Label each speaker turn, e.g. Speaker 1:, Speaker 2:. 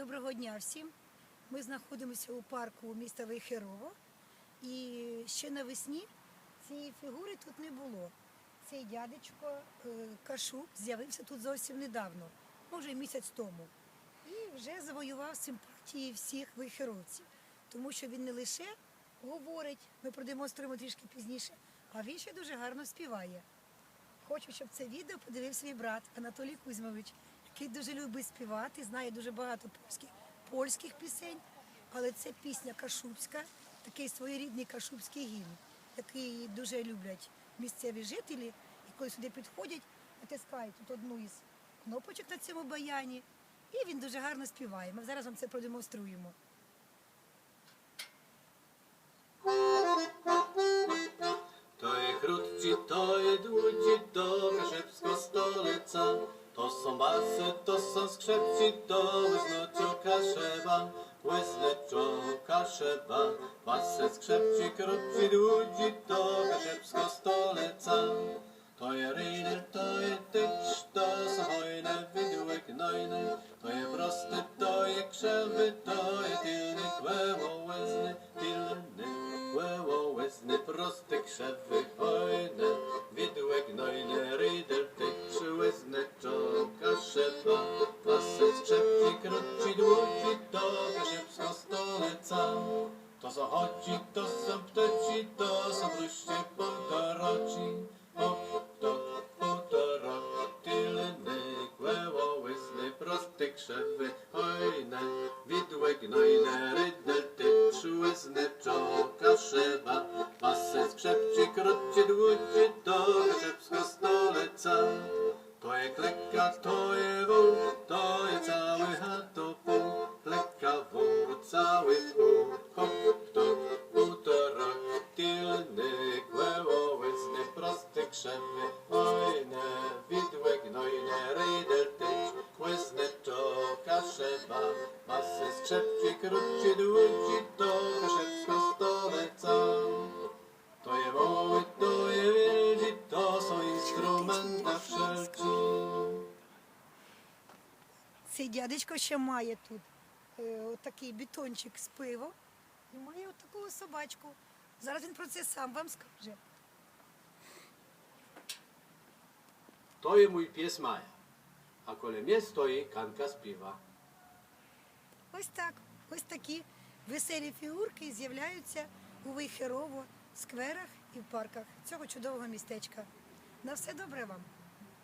Speaker 1: Доброго дня всім. Ми знаходимося у парку міста Вейхерово. І ще навесні цієї фігури тут не було. Цей дядечко е, Кашук з'явився тут зовсім недавно, може місяць тому. І вже завоював симпатії всіх вейхеровців. Тому що він не лише говорить, ми продемонструємо трішки пізніше, а він ще дуже гарно співає. Хочу, щоб це відео подивився мій брат Анатолій Кузьмович, який дуже любить співати, знає дуже багато польських, польських пісень, але це пісня кашубська, такий своєрідний кашубський гімн, який дуже люблять місцеві жителі, і коли сюди підходять, натискають тут одну із кнопочок на цьому баяні, і він дуже гарно співає. Ми зараз вам це продемонструємо.
Speaker 2: Je krótci, to je dłudzi, to są basy, to są skrzepci, to łyznoczo Kaszeba. Łyznoczo Kaszeba, basy, skrzepci, krótci, dłudzi, to Kaszebsko stolica. To je ryder, to je tycz, to są hojne, widły gnojne. To je prosty, to je krzewy, to je prosty, krzewy, hojne. Widły gnojne, ryder, tycz, łezny, czołka, szepa. Pasy, skrzepci, krótci, dłudzi, to kaszebska stolica. To są chodzi, to są pteci, to są wróście półtoroci. Pok, półtora, tylny, kłeło, łysny, prosty, krzewy, hojne, widłe, gnojne, rydel, tycz, łysny, czołka, kleka, to je wół, to je cały chatopół, kleka, wół, cały pół, hop, to półtora, tylny, kłeło, łysny, prosty, krzewy, hojne, widłe, gnojne, rydel, tycz, łysny, czołka, szeba, masy, skrzepci, krótci, dłudzi, to
Speaker 1: Цей дядечко ще має тут е, отакий бетончик з пивом і має отаку собачку. Зараз він про це сам вам скаже.
Speaker 2: To je mój pies Maja, a kole mnie stoi kanka z piwa.
Speaker 1: Ось так. Ось такі веселі фігурки з'являються у Вейхерово, скверах і в парках цього чудового містечка. На все добре вам!